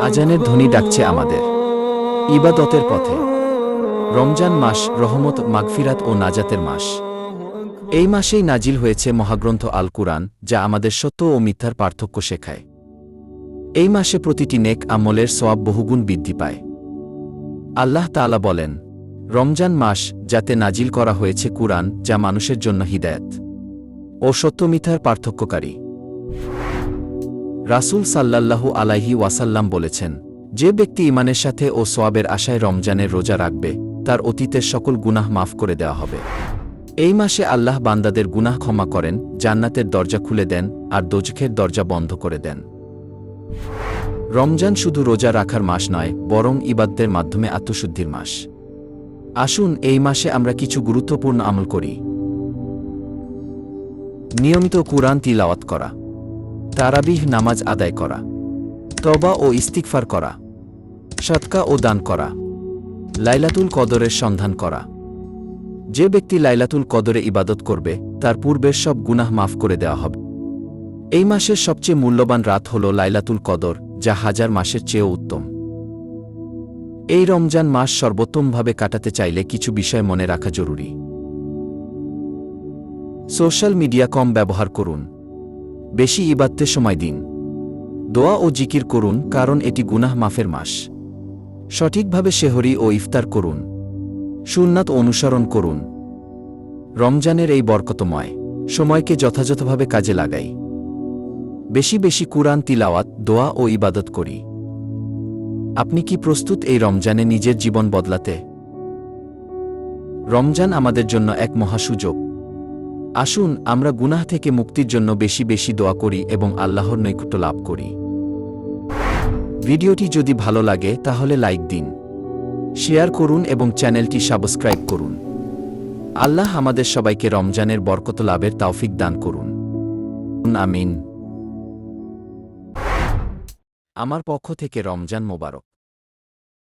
আজানের ধ্বনি ডাকছে আমাদের। ইবাদতের পথে। রমজান মাস রহমত মাগফিরাত ও নাজাতের মাস। এই মাসেই নাজিল হয়েছে মহাগ্রন্থ আল কুরআন যা আমাদের সত্য ও মিথ্যার পার্থক্য শেখায়। এই মাসে প্রতিটি নেক আমলের সোয়াব বহুগুণ বৃদ্ধি পায়। আল্লাহ তাআলা বলেন রমজান মাস যাতে নাজিল করা হয়েছে কুরআন যা মানুষের জন্য হিদায়ত ও সত্য মিথ্যার পার্থক্যকারী। রাসূল সাল্লাল্লাহু আলাইহি ওয়াসাল্লাম বলেছেন, যে ব্যক্তি ইমানের সাথে ও সোয়াবের আশায় রমজানের রোজা রাখবে, তার অতীতের সকল গুনাহ মাফ করে দেওয়া হবে। এই মাসে আল্লাহ বান্দাদের গুনাহ ক্ষমা করেন, জান্নাতের দরজা খুলে দেন আর দোজখের দরজা বন্ধ করে দেন। রমজান শুধু রোজা রাখার মাস নয়, বরং ইবাদদের মাধ্যমে আত্মশুদ্ধির মাস। আসুন, এই মাসে আমরা কিছু গুরুত্বপূর্ণ আমল করি। নিয়মিত কুরআন তিলাওয়াত করা। তারাবিহ নামাজ আদায় করা। তবা ও ইস্তিকফার করা। সৎকা ও দান করা। লাইলাতুল কদরের সন্ধান করা। যে ব্যক্তি লাইলাতুল কদরে ইবাদত করবে, তার পূর্বের সব গুনাহ মাফ করে দেওয়া হবে। এই মাসের সবচেয়ে মূল্যবান রাত হল লাইলাতুল কদর, যা হাজার মাসের চেয়েও উত্তম। এই রমজান মাস সর্বোত্তমভাবে কাটাতে চাইলে কিছু বিষয় মনে রাখা জরুরি। সোশ্যাল মিডিয়া কম ব্যবহার করুন। বেশি ইবাদতে সময় দিন। দোয়া ও জিকির করুন, কারণ এটি গুনাহ মাফের মাস। সঠিকভাবে শেহরি ও ইফতার করুন। সুন্নাত অনুসরণ করুন। রমজানের এই বরকতময় সময়কে যথাযথভাবে কাজে লাগাই। বেশি বেশি কুরআন, তিলাওয়াত, দোয়া ও ইবাদত করি। আপনি কি প্রস্তুত এই রমজানে নিজের জীবন বদলাতে? রমজান আমাদের জন্য এক মহাসুযোগ আসুন, আমরা গুনাহ থেকে মুক্তির জন্য বেশি বেশি দোয়া করি এবং আল্লাহর নৈকট্য লাভ করি। ভিডিওটি যদি ভালো লাগে, তাহলে লাইক দিন। শেয়ার করুন এবং চ্যানেলটি সাবস্ক্রাইব করুন। আল্লাহ আমাদের সবাইকে রমজানের বরকত লাভের তাওফিক দান করুন। আমিন। আমার পক্ষ থেকে রমজান মোবারক।